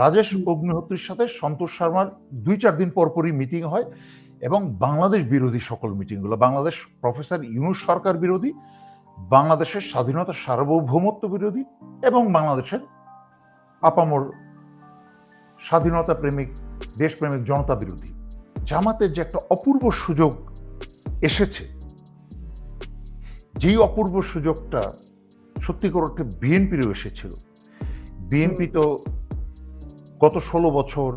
রাজেশ অগ্নিহোত্রীর সাথে সন্তোষ শর্মার দুই চার দিন পরপরই মিটিং হয় এবং বাংলাদেশ বিরোধী সকল মিটিংগুলো, বাংলাদেশ প্রফেসর ইউনুস সরকার বিরোধী, বাংলাদেশের স্বাধীনতা সার্বভৌমত্ব বিরোধী এবং বাংলাদেশের আপামর স্বাধীনতা প্রেমিক, দেশপ্রেমিক জনতা বিরোধী। জামাতের যে একটা অপূর্ব সুযোগ এসেছে, যেই অপূর্ব সুযোগটা সত্যিকার অর্থে বিএনপিরও এসেছিল। বিএনপি তো গত ষোলো বছর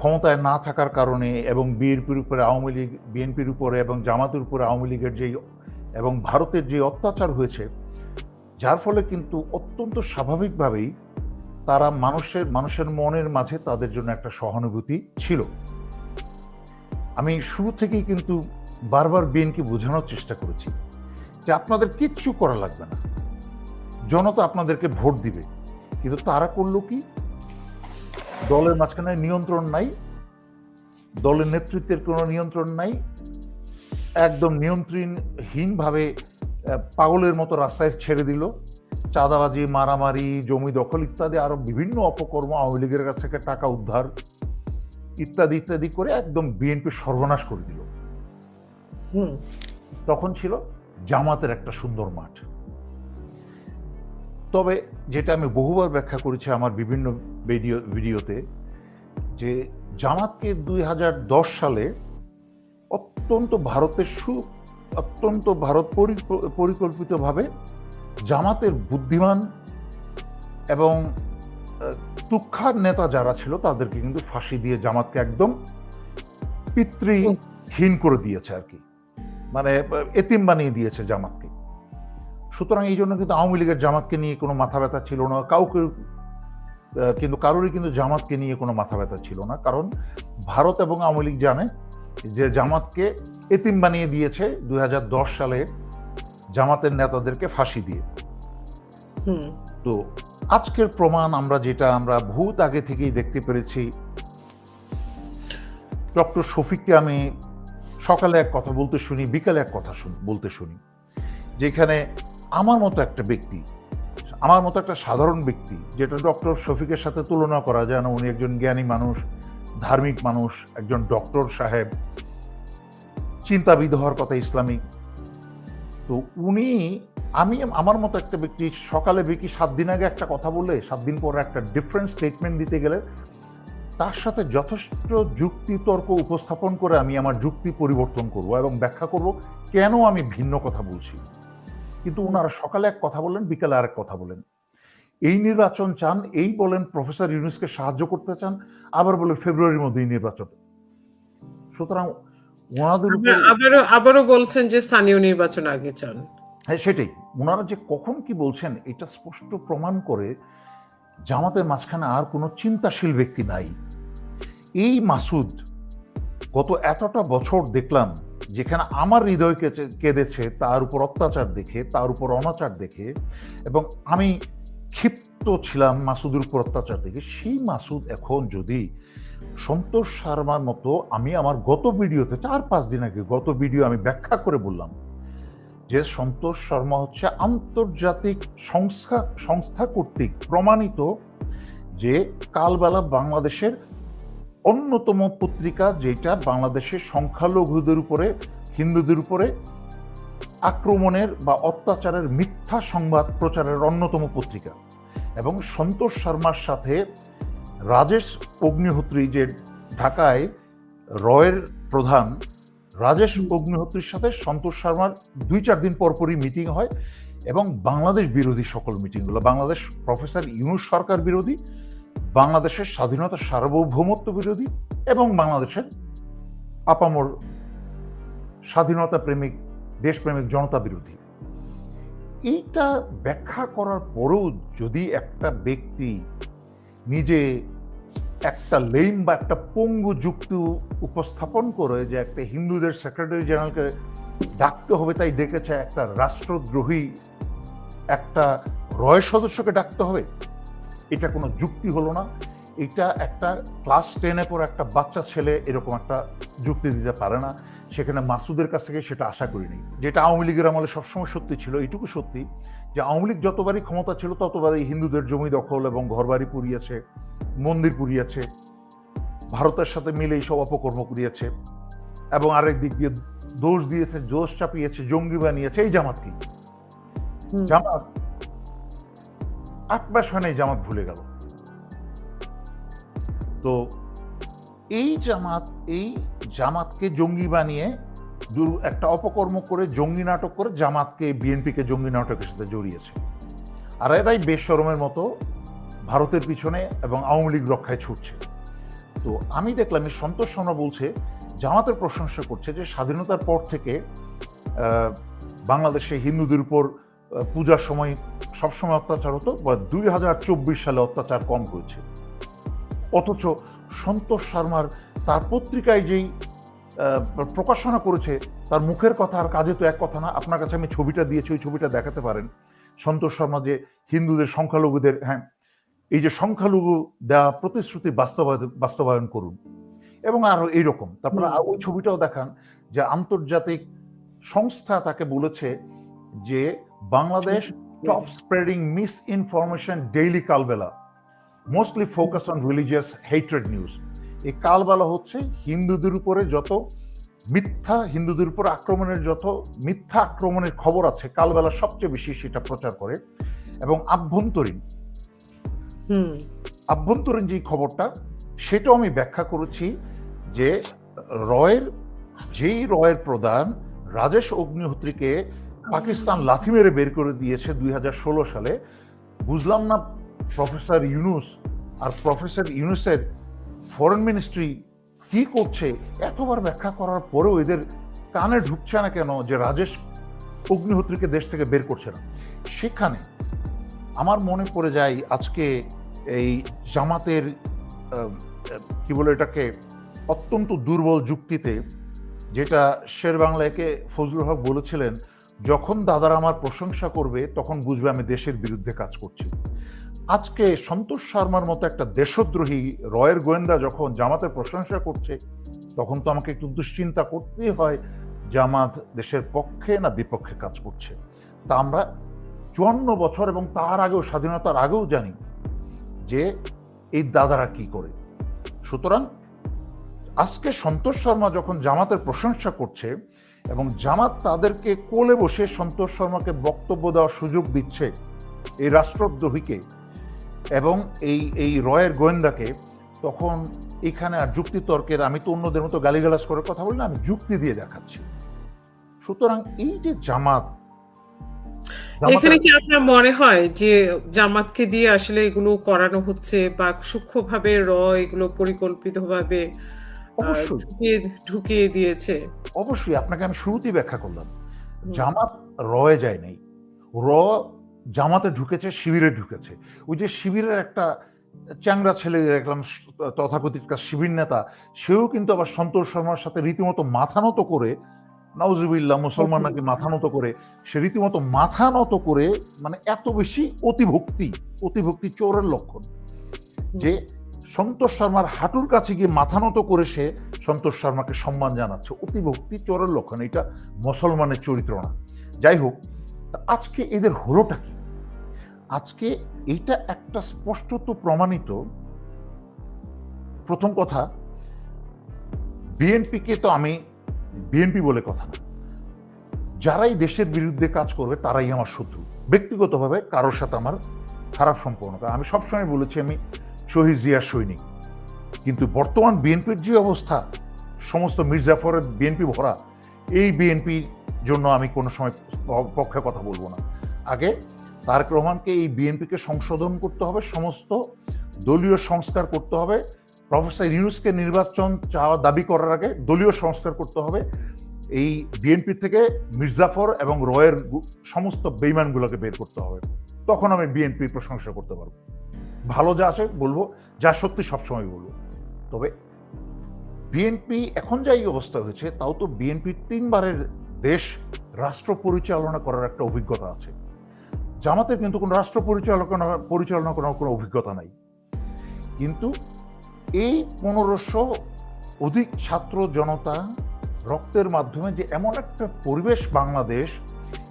ক্ষমতায় না থাকার কারণে এবং বিএনপির উপরে, আওয়ামী লীগ, বিএনপির উপরে এবং জামাতের উপরে, আওয়ামী লীগের যেই এবং ভারতের যে অত্যাচার হয়েছে, যার ফলে কিন্তু অত্যন্ত স্বাভাবিকভাবেই তারা মানুষের মানুষের মনের মাঝে তাদের জন্য একটা সহানুভূতি ছিল। আমি শুরু থেকেই কিন্তু বারবার বিএনকে বোঝানোর চেষ্টা করেছি যে আপনাদের কিচ্ছু করা লাগবে না। জনতা আপনাদেরকে ভোট দিবে, কিন্তু তারা করল কি? দলের মাঝখানে নিয়ন্ত্রণ নাই দলের নেতৃত্বের কোনো নিয়ন্ত্রণ নাই একদম নিয়ন্ত্রণহীনভাবে পাগলের মতো রাস্তায় ছেড়ে দিল। চাঁদাবাজি মারামারি জমি দখল ইত্যাদি আরও বিভিন্ন অপকর্ম আওয়ামী লীগের কাছ থেকে টাকা উদ্ধার ইত্যাদি ইত্যাদি করে একদম বিএনপি সর্বনাশ করে দিল। হুম। তখন ছিল জামাতের একটা সুন্দর মাঠ। তবে যেটা আমি বহুবার ব্যাখ্যা করেছি আমার বিভিন্ন ভিডিও, ভিডিওতে, যে জামাতকে দুই দশ সালে অত্যন্ত ভারতের সু, অত্যন্ত ভারত পরিকল্পিতভাবে জামাতের বুদ্ধিমান এবং তুক্ষার নেতা যারা ছিল তাদেরকে কিন্তু ফাঁসি দিয়ে জামাতকে একদম পিতৃহীন করে দিয়েছে আর কি। মানে এতিম বানিয়ে দিয়েছে জামাতকে। সুতরাং এই জন্য কিন্তু আওয়ামী লীগের জামাতকে নিয়ে কোনো মাথা ব্যথা ছিল না। কাউকে কিন্তু কারোরই কিন্তু জামাতকে নিয়ে কোনো মাথা ব্যথা ছিল না। কারণ ভারত এবং আওয়ামী লীগ জানে যে জামাতকে এতিম বানিয়ে দিয়েছে দুই হাজার দশ সালে জামাতের নেতাদেরকে ফাঁসি দিয়ে। তো আজকের প্রমাণ আমরা যেটা আমরা ভূত আগে থেকেই দেখতে পেরেছি। ডক্টর শফিককে আমি সকালে এক কথা বলতে শুনি বিকালে এক কথা শুন- বলতে শুনি। যেখানে আমার মতো একটা ব্যক্তি, আমার মতো একটা সাধারণ ব্যক্তি, যেটা ডক্টর শফিকের সাথে তুলনা করা যায় না, উনি একজন জ্ঞানী মানুষ, ধার্মিক মানুষ, একজন ডক্টর সাহেব, চিন্তাবিদ হওয়ার কথা ইসলামিক তো উনি, আমি, আমার মতো একটা ব্যক্তি, সকালে বিকি সাত দিন আগে একটা কথা বলে সাত দিন পরে একটা ডিফারেন্ট স্টেটমেন্ট দিতে গেলে, তার সাথে যথেষ্ট যুক্তি তর্ক উপস্থাপন করে আমি আমার যুক্তি পরিবর্তন করব এবং ব্যাখ্যা করব কেন আমি ভিন্ন কথা বলছি। কিন্তু ওনারা সকালে এক কথা বলেন বিকালে আরেক কথা বলেন এই নির্বাচন চান এই বলেন প্রফেসর ইউনুসকে সাহায্য করতে চান আবার বলে ফেব্রুয়ারির মধ্যেই নির্বাচন। সুতরাং ওনাদের আবারও আবারও বলছেন যে স্থানীয় নির্বাচন আগে চান। হ্যাঁ সেটাই। ওনারা যে কখন কি বলছেন এটা স্পষ্ট প্রমাণ করে জামাতের মাঝখানে আর কোনো চিন্তাশীল ব্যক্তি নাই। এই মাসুদ গত এতটা বছর দেখলাম যেখানে আমার হৃদয় কেঁদেছে, তার উপর অত্যাচার দেখে, তার উপর অনাচার দেখে, এবং আমি ক্ষিপ্ত ছিলাম মাসুদের উপর অত্যাচার দেখে, সেই মাসুদ এখন যদি সন্তোষ শর্মার মতো আমি আমার গত ভিডিওতে, চার পাঁচ দিন আগে গত ভিডিও আমি ব্যাখ্যা করে বললাম যে সন্তোষ শর্মা হচ্ছে আন্তর্জাতিক সংস্থা সংস্থা কর্তৃক প্রমাণিত যে কালবেলা বাংলাদেশের অন্যতম পত্রিকা যেটা বাংলাদেশের সংখ্যালঘুদের উপরে, হিন্দুদের উপরে আক্রমণের বা অত্যাচারের মিথ্যা সংবাদ প্রচারের অন্যতম পত্রিকা। এবং সন্তোষ শর্মার সাথে রাজেশ অগ্নিহোত্রী যে ঢাকায় রয়ের প্রধান, রাজেশ অগ্নিহোত্রীর সাথে সন্তোষ শর্মার দুই চার দিন পরপরই মিটিং হয় এবং বাংলাদেশ বিরোধী সকল মিটিংগুলো, বাংলাদেশ প্রফেসর ইউনুস সরকার বিরোধী বাংলাদেশের স্বাধীনতা সার্বভৌমত্ব বিরোধী এবং বাংলাদেশের আপামর স্বাধীনতা প্রেমিক, দেশপ্রেমিক জনতা বিরোধী। এইটা ব্যাখ্যা করার পরেও যদি একটা ব্যক্তি নিজে একটা লেম বা একটা পঙ্গু যুক্তি উপস্থাপন করে যে একটা হিন্দুদের সেক্রেটারি জেনারেলকে ডাকতে হবে, তাই ডেকেছে একটা রাষ্ট্রদ্রোহী, একটা রয় সদস্যকে ডাকতে হবে এটা কোনো যুক্তি হলো না। এটা একটা ক্লাস টেনে পর একটা বাচ্চা ছেলে এরকম একটা যুক্তি দিতে পারে না। সেখানে মাসুদের কাছ থেকে সেটা আশা করিনি। যেটা আওয়ামী লীগের আমলে সবসময় সত্যি ছিল এইটুকু সত্যি যে আওয়ামী লীগ যতবারই ক্ষমতা ছিল ততবারই হিন্দুদের জমি দখল এবং ঘরবাড়ি পুড়িয়েছে মন্দির পুড়িয়েছে ভারতের সাথে মিলে এইসব অপকর্ম করিয়েছে এবং আরেক দিক দিয়ে দোষ দিয়েছে জোশ চাপিয়েছে জঙ্গি বানিয়েছে এই জামাত কি? জামাত আট মাস হয় নাই জামাত ভুলে গেল। তো এই জামাত, এই জামাতকে জঙ্গি বানিয়ে একটা অপকর্ম করে জঙ্গি নাটক করে জামাতকে, বিএনপিকে জঙ্গি নাটকের সাথে জড়িয়েছে। আর এরাই বেশরমের মতো ভারতের পিছনে এবং আওয়ামী লীগ রক্ষায় ছুটছে। তো আমি দেখলাম, এই সন্তোষ শর্মা বলছে, জামাতের প্রশংসা করছে যে স্বাধীনতার পর থেকে বাংলাদেশে হিন্দুদের উপর পূজার সময় সবসময় অত্যাচার হতো বা দুই হাজার চব্বিশ সালে অত্যাচার কম হয়েছে অথচ সন্তোষ শর্মার তার পত্রিকায় যেই প্রকাশনা করেছে তার মুখের কথা আর কাজে তো এক কথা না। আপনার কাছে আমি ছবিটা দিয়েছি ওই ছবিটা দেখাতে পারেন। সন্তোষ শর্মা যে হিন্দুদের সংখ্যালঘুদের হ্যাঁ এই যে সংখ্যালঘু দেওয়া প্রতিশ্রুতি বাস্তবায়ন বাস্তবায়ন করুন। এবং আরও এইরকম। তারপরে ওই ছবিটাও দেখান যে আন্তর্জাতিক সংস্থা তাকে বলেছে যে Bangladesh spreading misinformation daily Kalbela mostly focus on religious hatred news এই কালবেলা হচ্ছে হিন্দুদের উপরে যত মিথ্যা হিন্দুদের উপর আক্রমণের যত মিথ্যা আক্রমণের খবর আছে কালবেলা সবচেয়ে বেশি সেটা প্রচার করে। এবং আভ্যন্তরীণ আভ্যন্তরীণ যে খবরটা সেটাও আমি ব্যাখ্যা করেছি যে রয়ের যেই রয়ের প্রধান রাজেশ অগ্নিহোত্রীকে পাকিস্তান লাথি মেরে বের করে দিয়েছে দুই হাজার ষোলো সালে। বুঝলাম না প্রফেসর ইউনুস আর প্রফেসর ইউনুসের ফরেন মিনিস্ট্রি কি করছে? এতবার ব্যাখ্যা করার পরেও এদের কানে ঢুকছে না কেন যে রাজেশ অগ্নিহোত্রীকে দেশ থেকে বের করছে না? সেখানে আমার মনে পড়ে যায় আজকে এই জামাতের কি বলে এটাকে, অত্যন্ত দুর্বল যুক্তিতে যেটা শের বাংলাকে ফজলুল হক বলেছিলেন যখন দাদারা আমার প্রশংসা করবে, তখন বুঝবে আমি দেশের বিরুদ্ধে কাজ করছি। আজকে সন্তোষ শর্মার মতো একটা দেশদ্রোহী, রয়ের গোয়েন্দা যখন জামাতের প্রশংসা করছে, তখন তো আমাকে একটু দুশ্চিন্তা করতেই হয়, জামাত দেশের পক্ষে না বিপক্ষে কাজ করছে। তা আমরা চুয়ান্ন বছর এবং তার আগেও, স্বাধীনতার আগেও জানি যে এই দাদারা কি করে। সুতরাং আজকে সন্তোষ শর্মা যখন জামাতের প্রশংসা করছে এবং জামাত তাদেরকে কোলে বসে সন্তোষ শর্মাকে বক্তব্য দেওয়ার সুযোগ দিচ্ছে এই রাষ্ট্রদ্রোহীকে। এবং এই এই রয়ের গোয়েন্দাকে তখন এখানে আর যুক্তিতর্কের, আমি তো অন্যদের মতো গালিগালাজ করে কথা বলি না, আমি যুক্তি দিয়ে দেখাচ্ছি। সুতরাং এই যে জামাত এখানে কি আপনার মনে হয় যে জামাতকে দিয়ে আসলে এগুলো করানো হচ্ছে বা সূক্ষ্মভাবে র এগুলো পরিকল্পিতভাবে অবশ্যই। ঢুকিয়ে দিয়েছে। অবশ্যই আপনাকে আমি শুরুতেই ব্যাখ্যা করলাম। জামাত রয়ে যায় নাই। র জামাতে ঢুকেছে শিবিরে ঢুকেছে। ওই যে শিবিরের একটা চ্যাংরা ছেলে দেখলাম তথাকথিত শিবির নেতা সেও কিন্তু আবার সন্তোষ শর্মার সাথে রীতিমতো মাথা নত করে নাউজুবিল্লাহ মুসলমান নাকি মাথা নত করে সে রীতিমতো মাথা নত করে মানে এত বেশি অতিভক্তি অতিভক্তি চোরের লক্ষণ। যে সন্তোষ শর্মার হাঁটুর কাছে গিয়ে মাথা নত করে সে সন্তোষ শর্মাকে সম্মান জানাচ্ছে। অতিভক্তি চোরের লক্ষণ, এটা মুসলমানের চরিত্র না। যাই হোক আজকে এদের হলোটা কি? আজকে এইটা একটা স্পষ্টত প্রমাণিত। প্রথম কথা, বিএনপিকে তো আমি বিএনপি বলে কথা না। যারাই দেশের বিরুদ্ধে কাজ করবে, তারাই আমার শত্রু। ব্যক্তিগতভাবে কারোর সাথে আমার খারাপ সম্পর্ক আমি সবসময় বলেছি, আমি শহীদ জিয়ার সৈনিক। কিন্তু বর্তমান বিএনপির যে অবস্থা, সমস্ত মির্জাফরের বিএনপি ভরা, এই বিএনপির জন্য আমি কোনো সময় পক্ষে কথা বলব না। আগে তারেক রহমানকে এই বিএনপিকে সংশোধন করতে হবে, সমস্ত দলীয় সংস্কার করতে হবে। প্রফেসর ইউনুসকে নির্বাচন চাওয়া দাবি করার আগে দলীয় সংস্কার করতে হবে। এই বিএনপি থেকে মির্জাফর এবং রয়ের সমস্ত বেইমানগুলোকে বের করতে হবে। তখন আমি বিএনপির প্রশংসা করতে পারব। ভালো যা আসে বলব, যা সত্যি সবসময় বলব। তবে বিএনপি এখন যা এই অবস্থা হয়েছে, তাও তো বিএনপির তিনবারের দেশ রাষ্ট্র পরিচালনা করার একটা অভিজ্ঞতা আছে। জামাতের কিন্তু কোনো রাষ্ট্র পরিচালনা পরিচালনা করার কোনো অভিজ্ঞতা নাই। কিন্তু এই পনেরোশো অধিক ছাত্র জনতা রক্তের মাধ্যমে যে এমন একটা পরিবেশ বাংলাদেশ,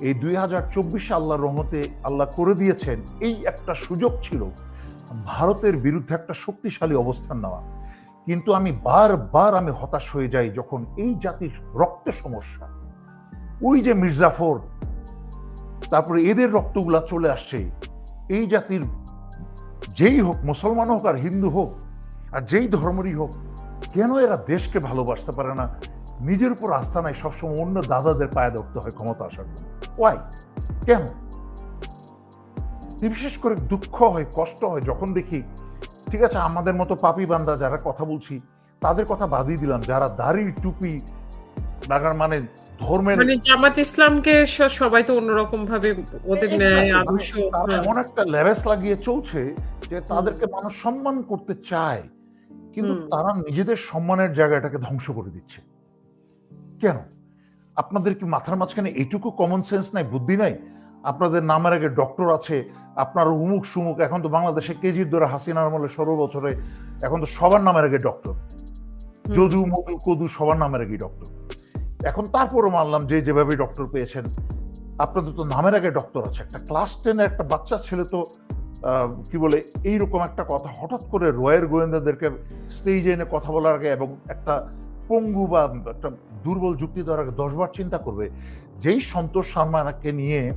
এই দুই হাজার চব্বিশে আল্লাহর রহমতে আল্লাহ করে দিয়েছেন, এই একটা সুযোগ ছিল। ভারতের বিরুদ্ধে একটা শক্তিশালী অবস্থান নেওয়া। কিন্তু আমি বারবার আমি হতাশ হয়ে যাই যখন এই জাতির রক্তের সমস্যা। ওই যে মির্জাফর, তারপরে এদের রক্তগুলা চলে আসছে। এই জাতির যেই হোক, মুসলমান হোক আর হিন্দু হোক, আর যেই ধর্মেরই হোক, কেন এরা দেশকে ভালোবাসতে পারে না? নিজের উপর আস্থা নাই সবসময় অন্য দাদাদের পায়ে ধরতে হয় ক্ষমতা আসার জন্য। ওয়াই কেন? বিশেষ করে দুঃখ হয় কষ্ট হয় যখন দেখি ঠিক আছে আমাদের মতো পাপি বান্দা যারা কথা বলছি তাদের কথা বাদই দিলাম যারা দাড়ি টুপি লাগার মানে ধর্মের মানে জামাত ইসলামকে সবাই তো অন্যরকম ভাবে ওদের ন্যায় আদর্শ হ্যাঁ। এমন একটা লেভেস লাগিয়ে চলছে যে তাদেরকে মানুষ সম্মান করতে চায় কিন্তু তারা নিজেদের সম্মানের জায়গাটাকে ধ্বংস করে দিচ্ছে। কেন? আপনাদের কি মাথার মাঝখানে এইটুকু কমন সেন্স নাই বুদ্ধি নাই? আপনাদের নামের আগে ডক্টর আছে আপনার উমুক সুমুক এখন তো বাংলাদেশে কেজির ধরে হাসিনার আমলে ষোলো বছরে এখন তো সবার নামের আগে ডক্টর। যদু মধু কদু সবার নামের আগে ডক্টর এখন তারপরও মানলাম যে যেভাবে ডক্টর পেয়েছেন আপনাদের তো নামের আগে ডক্টর আছে। একটা ক্লাস টেনের একটা বাচ্চা ছেলে তো আহ, কি বলে এইরকম একটা কথা হঠাৎ করে রয়ের গোয়েন্দাদেরকে স্টেজে এনে কথা বলার আগে এবং একটা পঙ্গু বা একটা দুর্বল যুক্তি দেওয়ার আগে দশবার চিন্তা করবে। যেই সন্তোষ শর্মাকে নিয়ে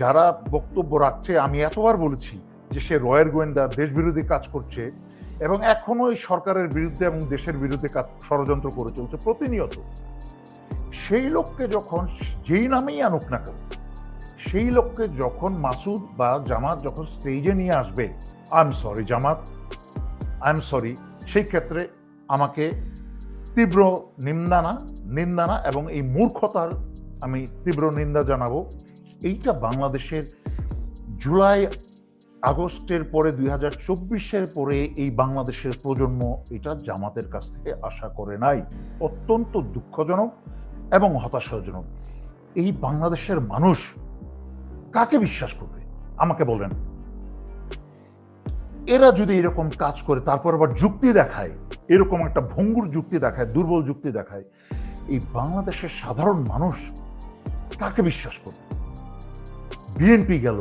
যারা বক্তব্য রাখছে, আমি এতবার বলেছি যে সে রয়ের গোয়েন্দা দেশ বিরোধী কাজ করছে এবং এখনও এই সরকারের বিরুদ্ধে এবং দেশের বিরুদ্ধে কাজ, ষড়যন্ত্র করে চলছে প্রতিনিয়ত। সেই লোককে যখন, যেই নামেই আনুক না কেন, সেই লোককে যখন মাসুদ বা জামাত যখন স্টেজে নিয়ে আসবে I am sorry Jamaat I am sorry সেই ক্ষেত্রে আমাকে তীব্র নিন্দানা নিন্দানা এবং এই মূর্খতার আমি তীব্র নিন্দা জানাব। এইটা বাংলাদেশের জুলাই আগস্টের পরে দুই হাজার চব্বিশের পরে এই বাংলাদেশের প্রজন্ম এটা জামাতের কাছ থেকে আশা করে নাই। অত্যন্ত দুঃখজনক এবং হতাশাজনক। এই বাংলাদেশের মানুষ কাকে বিশ্বাস করবে? আমাকে বলেন। এরা যদি এরকম কাজ করে, তারপর আবার যুক্তি দেখায়, এরকম একটা ভঙ্গুর যুক্তি দেখায়, দুর্বল যুক্তি দেখায়, এই বাংলাদেশের সাধারণ মানুষ কাকে বিশ্বাস করবে? বিএনপি গেল,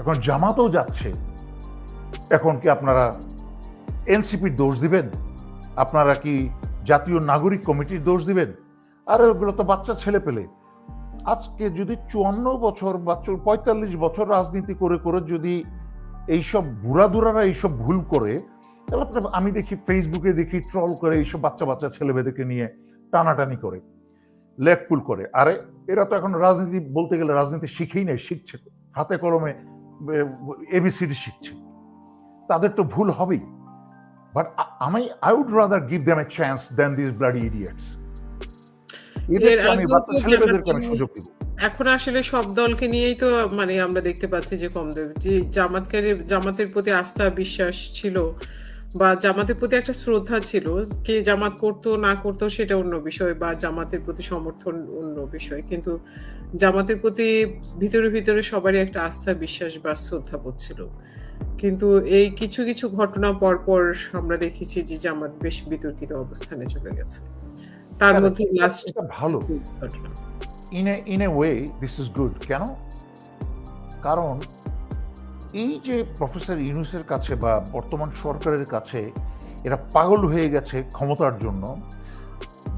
এখন জামাতও যাচ্ছে। এখন কি আপনারা এনসিপির দোষ দিবেন? আপনারা কি জাতীয় নাগরিক কমিটির দোষ দিবেন? আর, ওগুলো তো বাচ্চা ছেলে পেলে। আজকে যদি চুয়ান্ন বছর বা পঁয়তাল্লিশ বছর রাজনীতি করে করে যদি এইসব বুড়াদুরারা এইসব ভুল করে, তাহলে আমি দেখি ফেসবুকে দেখি ট্রল করে এইসব বাচ্চা বাচ্চা ছেলেমেয়েদেরকে নিয়ে টানাটানি করে। লেকপুল করে। আরে এরা তো এখন রাজনীতি বলতে গেলে রাজনীতি শিখেই নেই শিখছে হাতে কলমে এবিসিডি শিখছে। তাদের তো ভুল হবেই। বাট আমি I would rather give them a chance then this bloody idiots এখন আসলে সব দলকে নিয়েই তো মানে আমরা দেখতে পাচ্ছি যে কম যে জামাতকারী জামাতের প্রতি আস্থা বিশ্বাস ছিল। বা জামাতের প্রতি একটা শ্রদ্ধা ছিল কে জামাত করতো না করতো সেটা অন্য বিষয় বা জামাতের প্রতি সমর্থন অন্য বিষয়। কিন্তু জামাতের প্রতি ভিতরে ভিতরে সবারই একটা আস্থা বিশ্বাস বা শ্রদ্ধা বোধ ছিল। কিন্তু এই কিছু কিছু ঘটনা পর পর আমরা দেখেছি যে জামাত বেশ বিতর্কিত অবস্থানে চলে গেছে। তার মধ্যে লাস্ট ভালো। ঘটনা। In a in a way this is good কেন? কারণ এই যে প্রফেসর ইউনুসের কাছে বা বর্তমান সরকারের কাছে এরা পাগল হয়ে গেছে ক্ষমতার জন্য।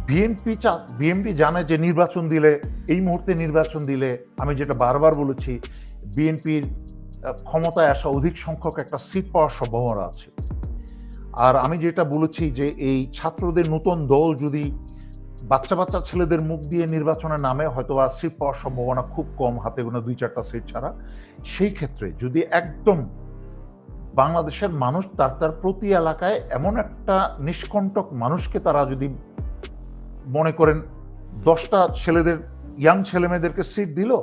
বিএনপি চা, বিএনপি জানে যে নির্বাচন দিলে, এই মুহূর্তে নির্বাচন দিলে, আমি যেটা বারবার বলেছি, বিএনপির ক্ষমতায় আসা অধিক সংখ্যক একটা সিট পাওয়ার সম্ভাবনা আছে। আর আমি যেটা বলেছি যে এই ছাত্রদের নতুন দল যদি বাচ্চা বাচ্চা ছেলেদের মুখ দিয়ে নির্বাচনের নামে হয়তো আর সিট পাওয়ার সম্ভাবনা খুব কম হাতে গোনা দুই চারটা সিট ছাড়া। সেই ক্ষেত্রে যদি একদম বাংলাদেশের মানুষ তার তার প্রতি এলাকায় এমন একটা নিষ্কণ্টক মানুষকে তারা যদি মনে করেন দশটা ছেলেদের ইয়াং ছেলে মেয়েদেরকে সিট দিল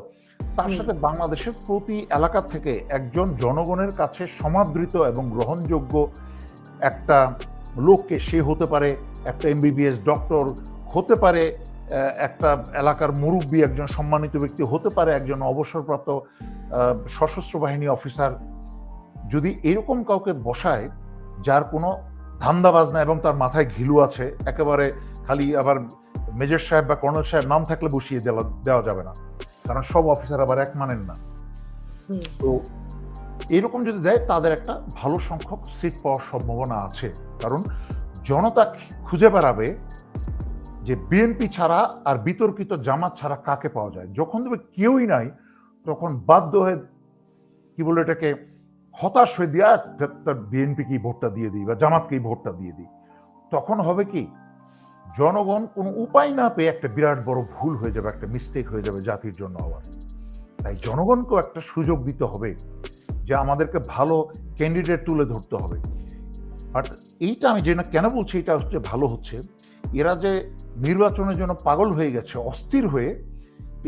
তার সাথে বাংলাদেশের প্রতি এলাকা থেকে একজন জনগণের কাছে সমাদৃত এবং গ্রহণযোগ্য একটা লোককে সে হতে পারে একটা এমবিবিএস ডক্টর হতে পারে একটা এলাকার মুরব্বী একজন সম্মানিত ব্যক্তি হতে পারে একজন অবসরপ্রাপ্ত সশস্ত্র বাহিনী অফিসার। যদি এরকম কাউকে বসায় যার কোনো ধান্দাবাজ না এবং তার মাথায় ঘিলু আছে একেবারে খালি আবার মেজর সাহেব বা কর্নেল সাহেব নাম থাকলে বসিয়ে দেওয়া দেওয়া যাবে না। কারণ সব অফিসার আবার এক মানেন না। তো এরকম যদি দেয় তাদের একটা ভালো সংখ্যক সিট পাওয়ার সম্ভাবনা আছে। কারণ জনতা খুঁজে বেড়াবে যে বিএনপি ছাড়া আর বিতর্কিত জামাত ছাড়া কাকে পাওয়া যায়? যখন দেখবে কেউই নাই, তখন বাধ্য হয়ে, কি বলে এটাকে, হতাশ হয়ে দিয়া তার বিএনপিকেই ভোটটা দিয়ে দিই বা জামাতকেই ভোটটা দিয়ে দিই? তখন হবে কি, জনগণ কোনো উপায় না পেয়ে একটা বিরাট বড় ভুল হয়ে যাবে, একটা মিস্টেক হয়ে যাবে জাতির জন্য আবার। তাই জনগণকেও একটা সুযোগ দিতে হবে যে আমাদেরকে ভালো ক্যান্ডিডেট তুলে ধরতে হবে। বাট এইটা আমি যে না কেন বলছি, এটা হচ্ছে ভালো হচ্ছে। এরা যে নির্বাচনের জন্য পাগল হয়ে গেছে, অস্থির হয়ে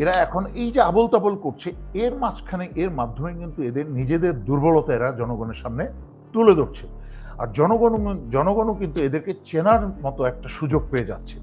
এরা এখন এই যে আবল তাবল করছে, এর মাঝখানে, এর মাধ্যমে কিন্তু এদের নিজেদের দুর্বলতা এরা জনগণের সামনে তুলে ধরছে। আর জনগণ, জনগণও কিন্তু এদেরকে চেনার মতো একটা সুযোগ পেয়ে যাচ্ছে।